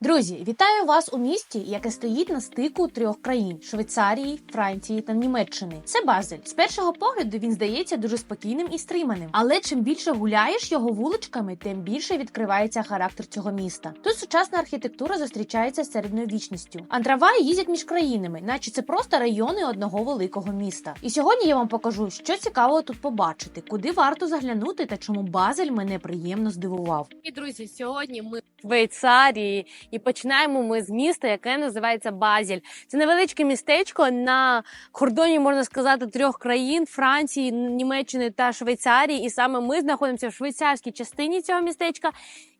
Друзі, вітаю вас у місті, яке стоїть на стику трьох країн: Швейцарії, Франції та Німеччини. Це Базель. З першого погляду він здається дуже спокійним і стриманим. Але чим більше гуляєш його вуличками, тим більше відкривається характер цього міста. Тут сучасна архітектура зустрічається з середньовічністю. А трамваї їздять між країнами, наче це просто райони одного великого міста. І сьогодні я вам покажу, що цікавого тут побачити, куди варто заглянути та чому Базель мене приємно здивував. І друзі, сьогодні ми в Швейцарії і починаємо ми з міста, яке називається Базіль. Це невеличке містечко на кордоні, можна сказати, трьох країн Франції, Німеччини та Швейцарії. І саме ми знаходимося в швейцарській частині цього містечка.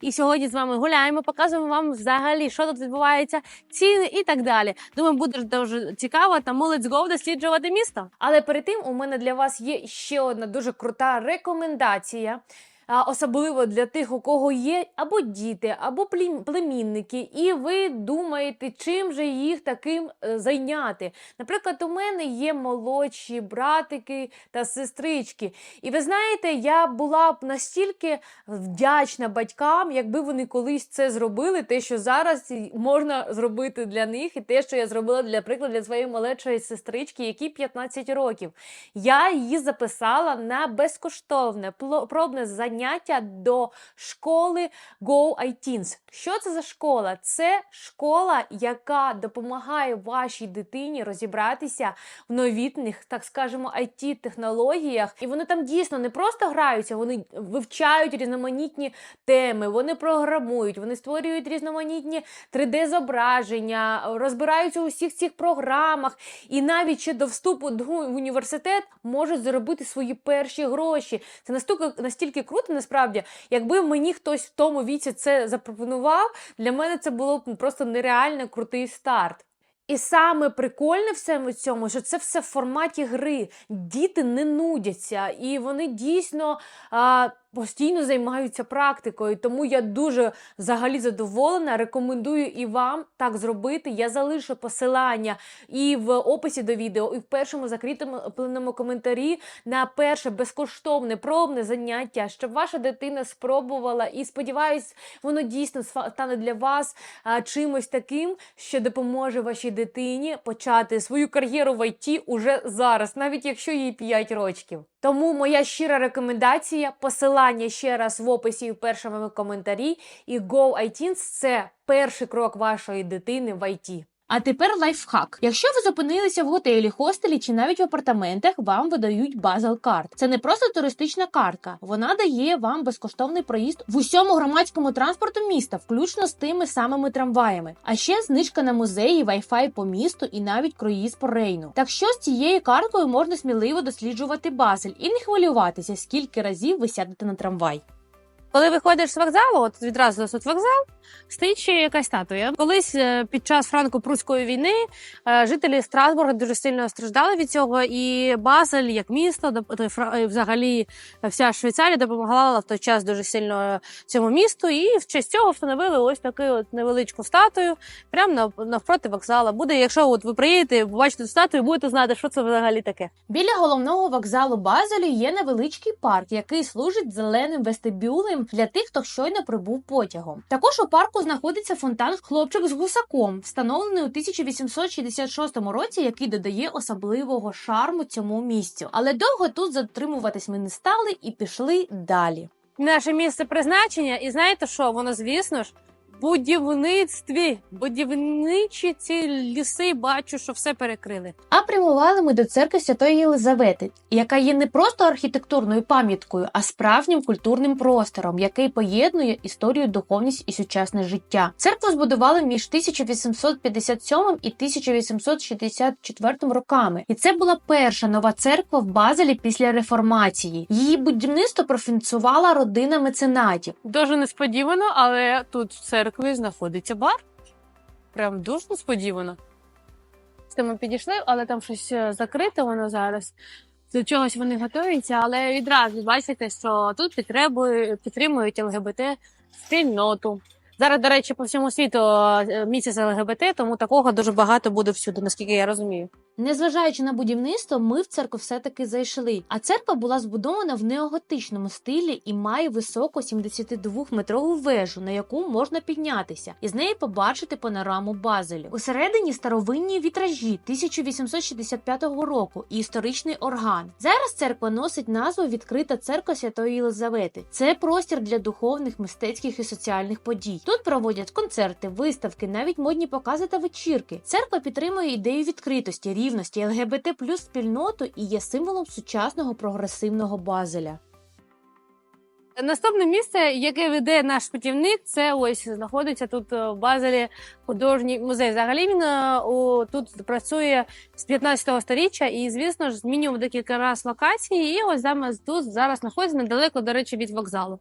І сьогодні з вами гуляємо, показуємо вам взагалі, що тут відбувається, ціни і так далі. Думаю, буде дуже цікаво. Тому let's go досліджувати місто. Але перед тим у мене для вас є ще одна дуже крута рекомендація. Особливо для тих, у кого є або діти, або племінники, і ви думаєте, чим же їх таким е, зайняти. Наприклад, у мене є молодші братики та сестрички. І ви знаєте, я була б настільки вдячна батькам, якби вони колись це зробили, те, що зараз можна зробити для них, і те, що я зробила для прикладу для своєї молодшої сестрички, якій 15 років. Я її записала на безкоштовне пробне заняття до школи Go iTeens. Що це за школа? Це школа, яка допомагає вашій дитині розібратися в новітних, так скажемо, it технологіях. І вони там дійсно не просто граються, вони вивчають різноманітні теми, вони програмують, вони створюють різноманітні 3D-зображення, розбираються у всіх цих програмах, і навіть ще до вступу до університет можуть заробити свої перші гроші. Це настільки, настільки круто, насправді, якби мені хтось в тому віці це запропонував, для мене це було б просто нереально крутий старт. І саме прикольне в цьому, що це все в форматі гри. Діти не нудяться, і вони дійсно а, постійно займаються практикою. Тому я дуже взагалі задоволена. Рекомендую і вам так зробити. Я залишу посилання і в описі до відео, і в першому закріпленому коментарі на перше безкоштовне пробне заняття, щоб ваша дитина спробувала. І сподіваюсь, воно дійсно стане для вас а, чимось таким, що допоможе вашій дитині почати свою кар'єру в ІТ уже зараз, навіть якщо їй 5 років. Тому моя щира рекомендація, посилання ще раз в описі і в першому коментарі. І Go iTunes – це перший крок вашої дитини в ІТ. А тепер лайфхак. Якщо ви зупинилися в готелі, хостелі чи навіть в апартаментах, вам видають базел карт. Це не просто туристична картка, вона дає вам безкоштовний проїзд в усьому громадському транспорту міста, включно з тими самими трамваями. А ще знижка на музеї, вайфай по місту і навіть круїз по рейну. Так що з цією карткою можна сміливо досліджувати Базель і не хвилюватися, скільки разів ви сядете на трамвай. Коли виходиш з вокзалу, от відразу тут вокзал, стоїть ще якась статуя. Колись е, під час франко-прусської війни е, жителі Страсбурга дуже сильно страждали від цього, і Базель, як місто, Фра- е, взагалі вся Швейцарія допомагала в той час дуже сильно цьому місту. І в честь цього встановили ось таку от невеличку статую прямо навпроти вокзала. Буде, якщо от ви приїдете, побачите статую, будете знати, що це взагалі таке. Біля головного вокзалу Базелю є невеличкий парк, який служить зеленим вестибюлем для тих, хто щойно прибув потягом. Також у парку знаходиться фонтан Хлопчик з гусаком, встановлений у 1866 році, який додає особливого шарму цьому місцю. Але довго тут затримуватись ми не стали і пішли далі. Наше місце призначення, і знаєте що? Воно, звісно ж, будівництві. Будівничі ці ліси бачу, що все перекрили. А прямували ми до церкви Святої Єлизавети, яка є не просто архітектурною пам'яткою, а справжнім культурним простором, який поєднує історію, духовність і сучасне життя. Церкву збудували між 1857 і 1864 роками, і це була перша нова церква в Базелі після реформації. Її будівництво профінансувала родина меценатів. Дуже несподівано, але тут в церкві знаходиться бар. Прям дуже несподівано. Це ми підійшли, але там щось е, закрите воно зараз. До чогось вони готуються, але відразу бачите, що тут підтримують ЛГБТ спільноту. Зараз, до речі, по всьому світу е, місяць ЛГБТ, тому такого дуже багато буде всюди, наскільки я розумію. Незважаючи на будівництво, ми в церкву все-таки зайшли. А церква була збудована в неоготичному стилі і має високу 72-метрову вежу, на яку можна піднятися, і з неї побачити панораму Базелю. Усередині старовинні вітражі 1865 року і історичний орган. Зараз церква носить назву Відкрита церква Святої Єлизавети. Це простір для духовних, мистецьких і соціальних подій. Тут проводять концерти, виставки, навіть модні покази та вечірки. Церква підтримує ідею відкритості, рівності, ЛГБТ плюс спільноту і є символом сучасного прогресивного Базеля. Наступне місце, яке веде наш путівник, це ось знаходиться тут е, в Базелі художній музей. Взагалі він е, о, тут працює з 15-го століття і, звісно ж, змінював декілька разів локації. І ось саме тут зараз знаходиться недалеко, до речі, від вокзалу.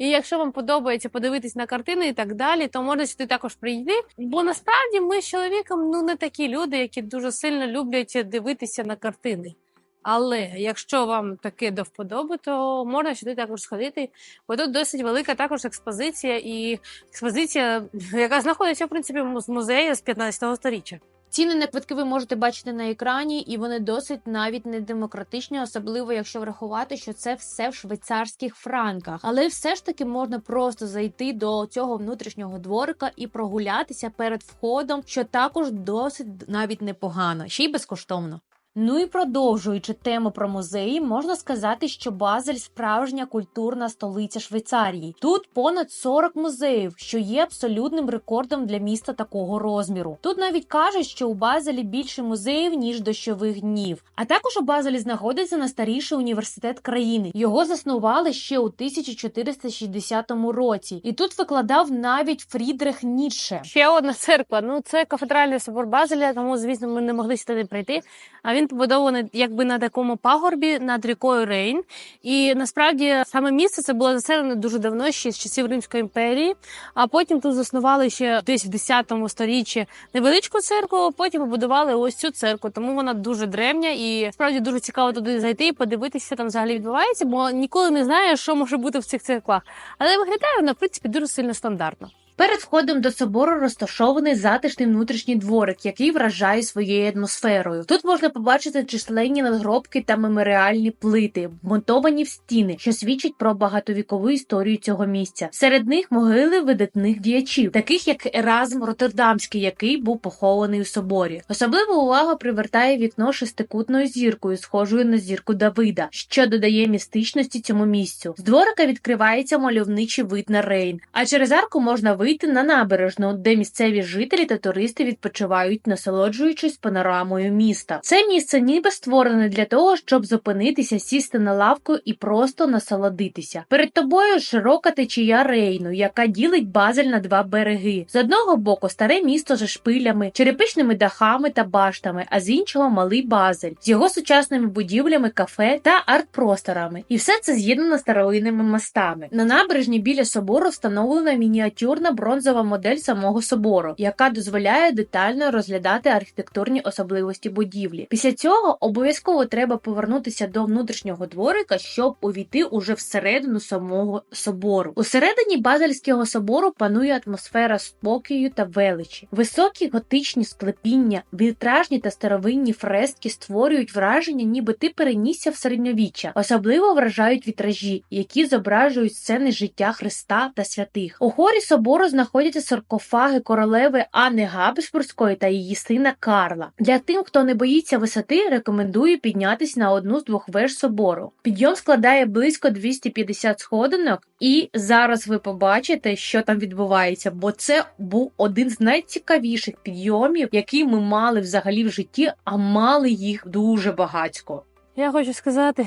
І якщо вам подобається подивитись на картини і так далі, то можна сюди також прийти. Бо насправді ми з чоловіком ну не такі люди, які дуже сильно люблять дивитися на картини. Але якщо вам таке до вподоби, то можна сюди також сходити. Бо тут досить велика також експозиція, і експозиція, яка знаходиться в принципі в музеї з 15 століття. Ціни на квитки ви можете бачити на екрані, і вони досить навіть не демократичні, особливо якщо врахувати, що це все в швейцарських франках. Але все ж таки можна просто зайти до цього внутрішнього дворика і прогулятися перед входом, що також досить навіть непогано, ще й безкоштовно. Ну і продовжуючи тему про музеї, можна сказати, що Базель справжня культурна столиця Швейцарії. Тут понад 40 музеїв, що є абсолютним рекордом для міста такого розміру. Тут навіть кажуть, що у Базелі більше музеїв ніж дощових днів. А також у Базелі знаходиться найстаріший університет країни. Його заснували ще у 1460 році, і тут викладав навіть Фрідрих Ніцше. Ще одна церква. Ну це кафедральний собор Базеля, тому звісно ми не могли сюди прийти. А він побудований якби на такому пагорбі над рікою Рейн. І насправді саме місце це було заселене дуже давно, ще з часів Римської імперії. А потім тут заснували ще десь в 10 сторіччі невеличку церкву. а Потім побудували ось цю церкву. Тому вона дуже древня і справді дуже цікаво туди зайти і подивитися, що там взагалі відбувається, бо ніколи не знаєш, що може бути в цих церквах. Але виглядає вона в принципі дуже сильно стандартно. Перед входом до собору розташований затишний внутрішній дворик, який вражає своєю атмосферою. Тут можна побачити численні надгробки та меморіальні плити, вмонтовані в стіни, що свідчать про багатовікову історію цього місця. Серед них могили видатних діячів, таких як Еразм Роттердамський, який був похований у соборі. Особливу увагу привертає вікно шестикутною зіркою, схожою на зірку Давида, що додає містичності цьому місцю. З дворика відкривається мальовничий вид на Рейн, а через арку можна вийти на набережну, де місцеві жителі та туристи відпочивають, насолоджуючись панорамою міста. Це місце ніби створене для того, щоб зупинитися, сісти на лавку і просто насолодитися. Перед тобою широка течія Рейну, яка ділить Базель на два береги. З одного боку старе місто зі шпилями, черепичними дахами та баштами, а з іншого малий Базель з його сучасними будівлями, кафе та арт-просторами. І все це з'єднано старовинними мостами. На набережні біля собору встановлена мініатюрна бронзова модель самого собору, яка дозволяє детально розглядати архітектурні особливості будівлі. Після цього обов'язково треба повернутися до внутрішнього дворика, щоб увійти уже всередину самого собору. Усередині Базельського собору панує атмосфера спокою та величі. Високі готичні склепіння, вітражні та старовинні фрески створюють враження, ніби ти перенісся в середньовіччя. Особливо вражають вітражі, які зображують сцени життя Христа та святих. У хорі собору знаходяться саркофаги королеви Анни Габсбурзької та її сина Карла. Для тим, хто не боїться висоти, рекомендую піднятись на одну з двох веж собору. Підйом складає близько 250 сходинок, і зараз ви побачите, що там відбувається, бо це був один з найцікавіших підйомів, які ми мали взагалі в житті, а мали їх дуже багатько. Я хочу сказати,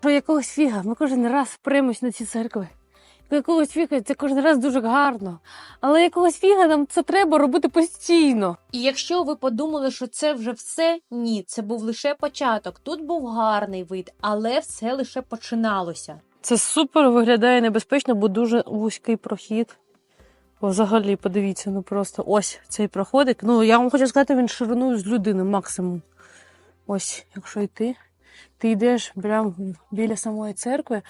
що якогось фіга ми кожен раз премось на ці церкви. Якогось фіга це кожен раз дуже гарно. Але якогось фіга нам це треба робити постійно. І якщо ви подумали, що це вже все, ні, це був лише початок. Тут був гарний вид, але все лише починалося. Це супер виглядає небезпечно, бо дуже вузький прохід. Взагалі, подивіться, ну просто ось цей проходик. Ну, я вам хочу сказати, він шириною з людини максимум. Ось, якщо йти, ти йдеш прямо біля самої церкви,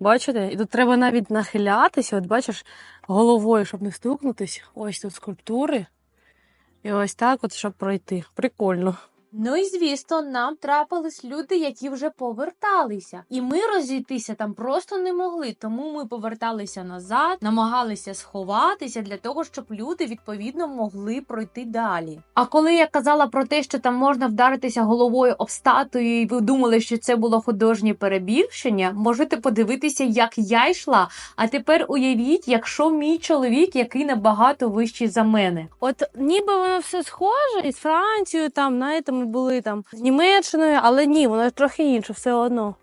Бачите? І тут треба навіть нахилятися, от бачиш, головою, щоб не стукнутись. Ось тут скульптури. І ось так, от, щоб пройти. Прикольно. Ну і звісно, нам трапились люди, які вже поверталися, і ми розійтися там просто не могли. Тому ми поверталися назад, намагалися сховатися для того, щоб люди відповідно могли пройти далі. А коли я казала про те, що там можна вдаритися головою об статую, і ви думали, що це було художнє перебільшення, можете подивитися, як я йшла. А тепер уявіть, якщо мій чоловік, який набагато вищий за мене. От ніби воно все схоже, і з Францією, там, знаєте, були там з Німеччиною, але ні, воно трохи інше, все одно.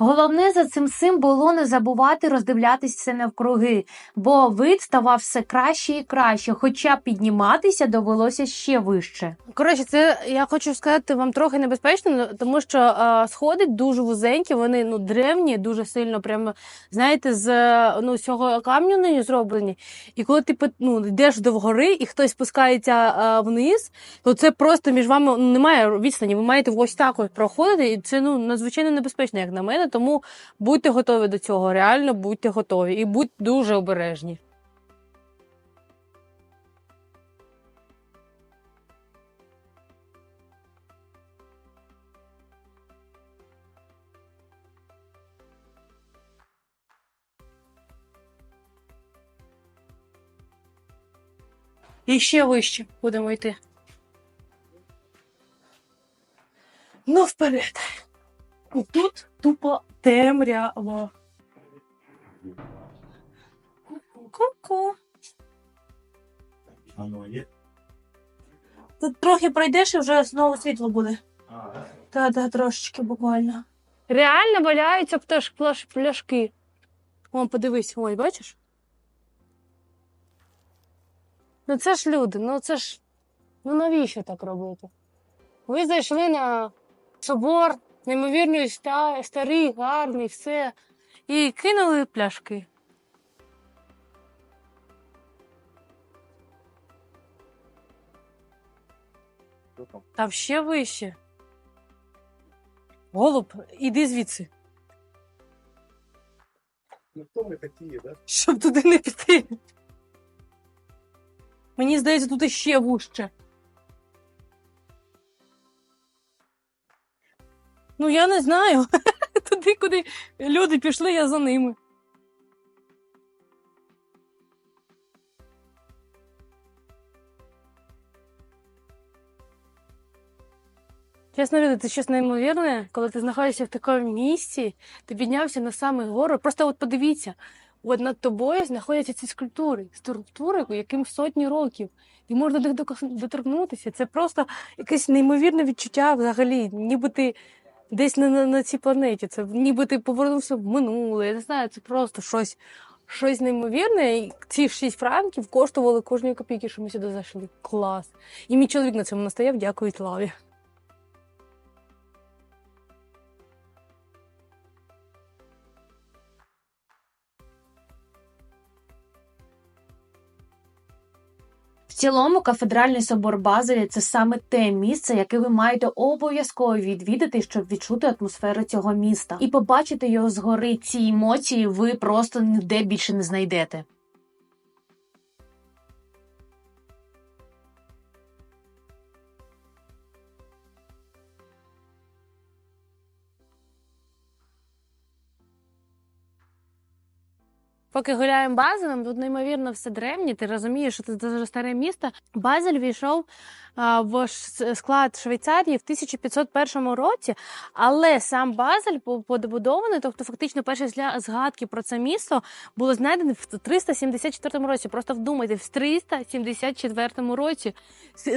Головне за цим всім було не забувати роздивлятись все навкруги, бо вид ставав все краще і краще, хоча підніматися довелося ще вище. Коротше, це я хочу сказати вам трохи небезпечно, ну, тому що е, сходи дуже вузенькі, вони ну древні, дуже сильно, прямо знаєте, з ну цього камню не зроблені. І коли ти ну, йдеш до гори і хтось спускається е, вниз, то це просто між вами ну, немає відстані. Ви маєте ось так ось проходити, і це ну надзвичайно небезпечно, як на мене. Тому будьте готові до цього. Реально будьте готові і будьте дуже обережні. І ще вище будемо йти. Ну, вперед. Тут тупо темрява. Ку-ку. Тут трохи пройдеш і вже знову світло буде. А, Та, та, трошечки буквально. Реально валяються пташ, плаш, пляшки. Вон, подивись, ой, бачиш? Ну це ж люди, ну це ж. Ну навіщо так робити? Ви зайшли на собор, неймовірний, ста- старий, гарний, все. І кинули пляшки. там? Ще вище. Голуб, іди звідси. Ну хто ми такі, да? Щоб туди не піти. Мені здається, тут іще вужче. Ну, я не знаю. Туди, куди люди пішли, я за ними. Чесно, люди, це щось неймовірне, коли ти знаходишся в такому місці, ти піднявся на саме гору. Просто от подивіться, от над тобою знаходяться ці скульптури, структури, яким сотні років. І можна до них доторкнутися. Це просто якесь неймовірне відчуття взагалі, ніби ти десь не на, на цій планеті. Це ніби ти повернувся в минуле. Я не знаю, це просто щось, щось неймовірне. І ці шість франків коштували кожної копійки, що ми сюди зайшли. Клас. І мій чоловік на цьому настояв, дякую славі. Цілому, кафедральний собор Базелі це саме те місце, яке ви маєте обов'язково відвідати, щоб відчути атмосферу цього міста. І побачити його згори. Ці емоції ви просто ніде більше не знайдете. Поки гуляємо Базелем, тут неймовірно все древнє. Ти розумієш, що це дуже старе місто. Базель війшов в склад Швейцарії в 1501 році, але сам Базель побудований, тобто фактично перші згадки про це місто було знайдені в 374 році. Просто вдумайте, в 374 році.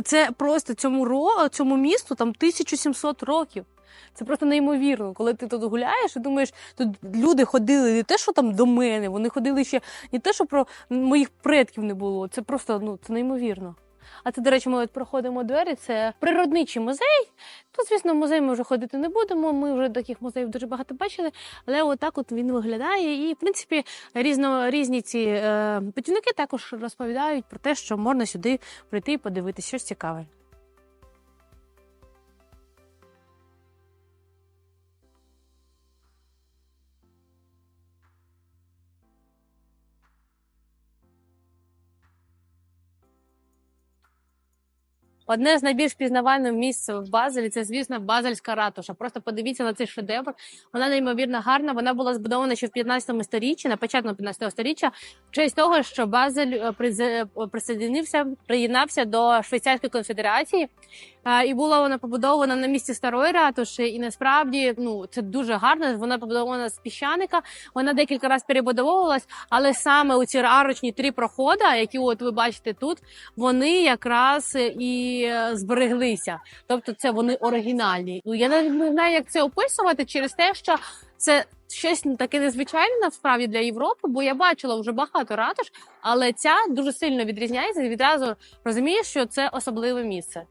Це просто цьому ро цьому місту там 1700 років. Це просто неймовірно, коли ти тут гуляєш і думаєш, тут люди ходили не те, що там до мене, вони ходили ще не те, що про моїх предків не було. Це просто ну це неймовірно. А це, до речі, ми от проходимо двері. Це природничий музей. Тут, звісно, в музей ми вже ходити не будемо. Ми вже таких музеїв дуже багато бачили. Але отак от він виглядає. І, в принципі, різно, різні ці е, путівники також розповідають про те, що можна сюди прийти і подивитися щось цікаве. Одне з найбільш пізнавальних місць в Базелі це, звісно, Базельська ратуша. Просто подивіться на цей шедевр. Вона неймовірно гарна. Вона була збудована ще в 15 сторіччі, на початку 15 сторіччя, в честь того, що Базель е, е, присоединився, приєднався до Швейцарської конфедерації. І була вона побудована на місці старої ратуші. І насправді ну це дуже гарно. Вона побудована з піщаника. Вона декілька разів перебудовувалась, але саме у ці арочні три проходи, які от ви бачите тут, вони якраз і е, збереглися. Тобто, це вони оригінальні. Ну я не знаю, як це описувати через те, що це щось таке незвичайне насправді для Європи, бо я бачила вже багато ратуш, але ця дуже сильно відрізняється. і Відразу розумієш, що це особливе місце.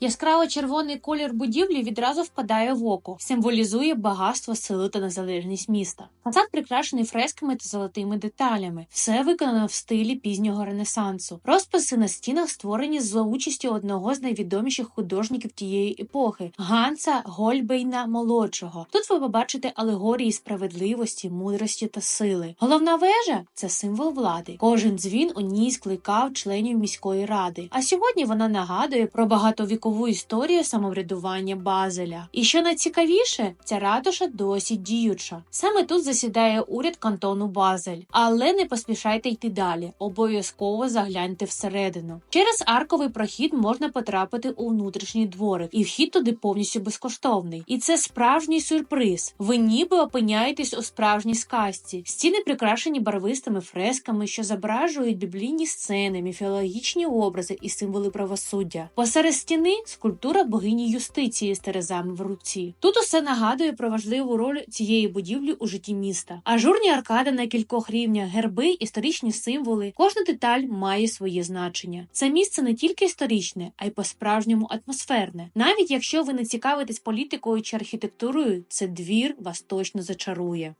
Яскраво червоний колір будівлі відразу впадає в око, символізує багатство, силу та незалежність міста. Фасад прикрашений фресками та золотими деталями. Все виконано в стилі пізнього ренесансу. Розписи на стінах створені за участю одного з найвідоміших художників тієї епохи Ганса Гольбейна молодшого. Тут ви побачите алегорії справедливості, мудрості та сили. Головна вежа це символ влади. Кожен дзвін у ній скликав членів міської ради. А сьогодні вона нагадує про багатовікову історію самоврядування Базеля. І що найцікавіше, ця ратуша досі діюча. Саме тут засідає уряд кантону Базель. Але не поспішайте йти далі. Обов'язково загляньте всередину. Через арковий прохід можна потрапити у внутрішній дворик, і вхід туди повністю безкоштовний. І це справжній сюрприз. Ви ніби опиняєтесь у справжній сказці. Стіни прикрашені барвистими фресками, що зображують біблійні сцени, міфологічні образи і символи правосуддя. Посеред стіни скульптура богині юстиції з терезами в руці. Тут усе нагадує про важливу роль цієї будівлі у житті міста. Ажурні аркади на кількох рівнях, герби, історичні символи. Кожна деталь має своє значення. Це місце не тільки історичне, а й по-справжньому атмосферне. Навіть якщо ви не цікавитесь політикою чи архітектурою, це двір вас точно зачарує.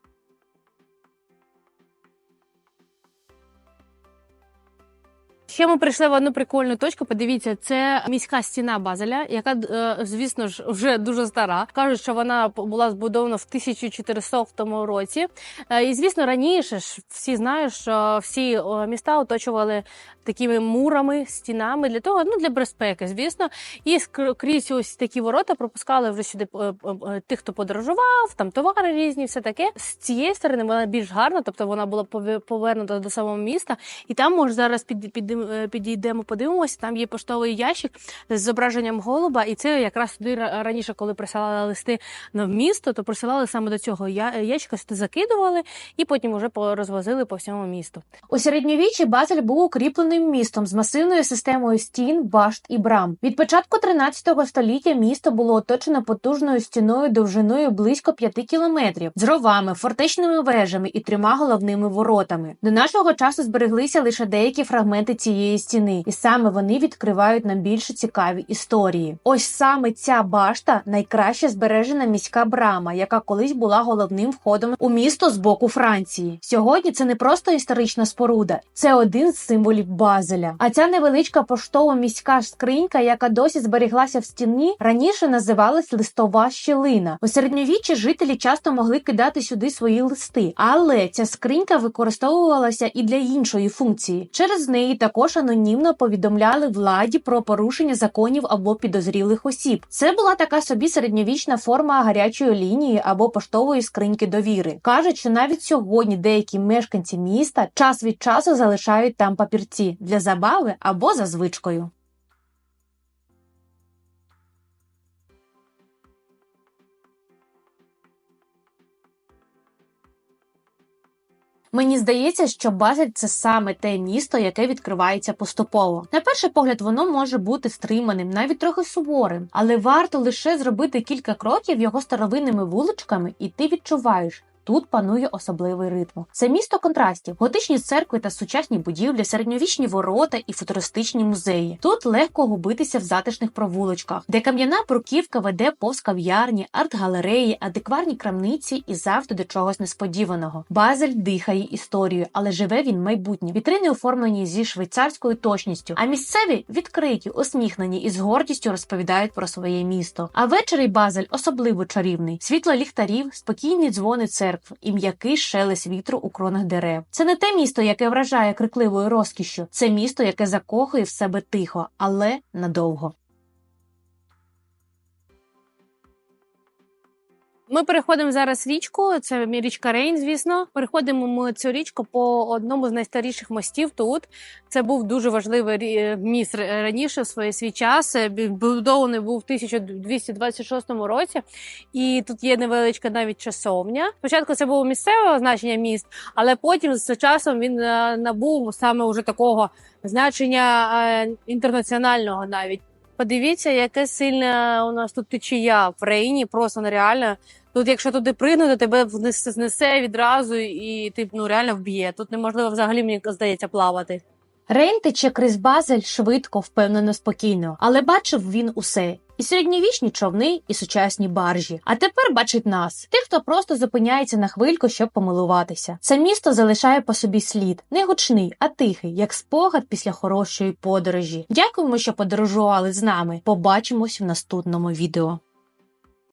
Ще ми прийшли в одну прикольну точку. Подивіться, це міська стіна Базеля, яка, е, звісно ж, вже дуже стара. Кажуть, що вона була збудована в 1400 році. Е, І звісно, раніше ж всі знають, що всі е, міста оточували такими мурами, стінами для того, ну для безпеки, звісно. І крізь ось такі ворота пропускали вже сюди тих, хто подорожував, там товари різні, все таке. З цієї сторони вона більш гарна, тобто вона була пове- повернута до самого міста. І там може зараз під, під, підійдемо, подивимося. Там є поштовий ящик з зображенням голуба, і це якраз туди раніше, коли присилали листи на місто, то присилали саме до цього ящика, сюди закидували і потім вже розвозили по всьому місту. У середньовіччі Базель був укріпленим містом з масивною системою стін, башт і брам. Від початку 13 століття місто було оточено потужною стіною довжиною близько 5 кілометрів з ровами, фортечними вежами і трьома головними воротами. До нашого часу збереглися лише деякі фрагменти цієї стіни, і саме вони відкривають нам більше цікаві історії. Ось саме ця башта найкраще збережена міська брама, яка колись була головним входом у місто з боку Франції. Сьогодні це не просто історична споруда, це один з символів Базеля. А ця невеличка поштова міська скринька, яка досі зберіглася в стіні, раніше називалась листова щілина. У середньовіччі жителі часто могли кидати сюди свої листи, але ця скринька використовувалася і для іншої функції. Через неї також анонімно повідомляли владі про порушення законів або підозрілих осіб. Це була така собі середньовічна форма гарячої лінії або поштової скриньки довіри. кажуть, що навіть сьогодні деякі мешканці міста час від часу залишають там папірці для забави або за звичкою. Мені здається, що Базель це саме те місто, яке відкривається поступово. На перший погляд, воно може бути стриманим, навіть трохи суворим, але варто лише зробити кілька кроків його старовинними вуличками, і ти відчуваєш. Тут панує особливий ритм. Це місто контрастів, готичні церкви та сучасні будівлі, середньовічні ворота і футуристичні музеї. Тут легко губитися в затишних провулочках, де кам'яна бруківка веде повз кав'ярні, арт-галереї, адекварні крамниці і завжди до чогось несподіваного. Базель дихає історією, але живе він майбутнє. Вітрини оформлені зі швейцарською точністю, а місцеві відкриті, усміхнені і з гордістю розповідають про своє місто. А ввечері Базель особливо чарівний: світло ліхтарів, спокійні дзвони церкв і м'який шелест вітру у кронах дерев. Це не те місто, яке вражає крикливою розкішшю, це місто, яке закохує в себе тихо, але надовго. Ми переходимо зараз річку. Це річка Рейн, звісно. Переходимо ми цю річку по одному з найстаріших мостів тут. Це був дуже важливий міст раніше в свій свій час. Е, Будований був в 1226 році, і тут є невеличка навіть часовня. Спочатку це було місцевого значення міст, але потім з часом він е, набув саме уже такого значення е, інтернаціонального навіть. Подивіться, яке сильне у нас тут течія в Рейні, просто нереально. Тут, якщо туди пригнути, тебе внесе знесе відразу і ти ну реально вб'є. Тут неможливо взагалі мені здається плавати. Рейн тече крізь Базель швидко, впевнено, спокійно, але бачив він усе. І середньовічні човни, і сучасні баржі. А тепер бачить нас, тих, хто просто зупиняється на хвильку, щоб помилуватися. Це місто залишає по собі слід, не гучний, а тихий, як спогад після хорошої подорожі. Дякуємо, що подорожували з нами. Побачимось в наступному відео.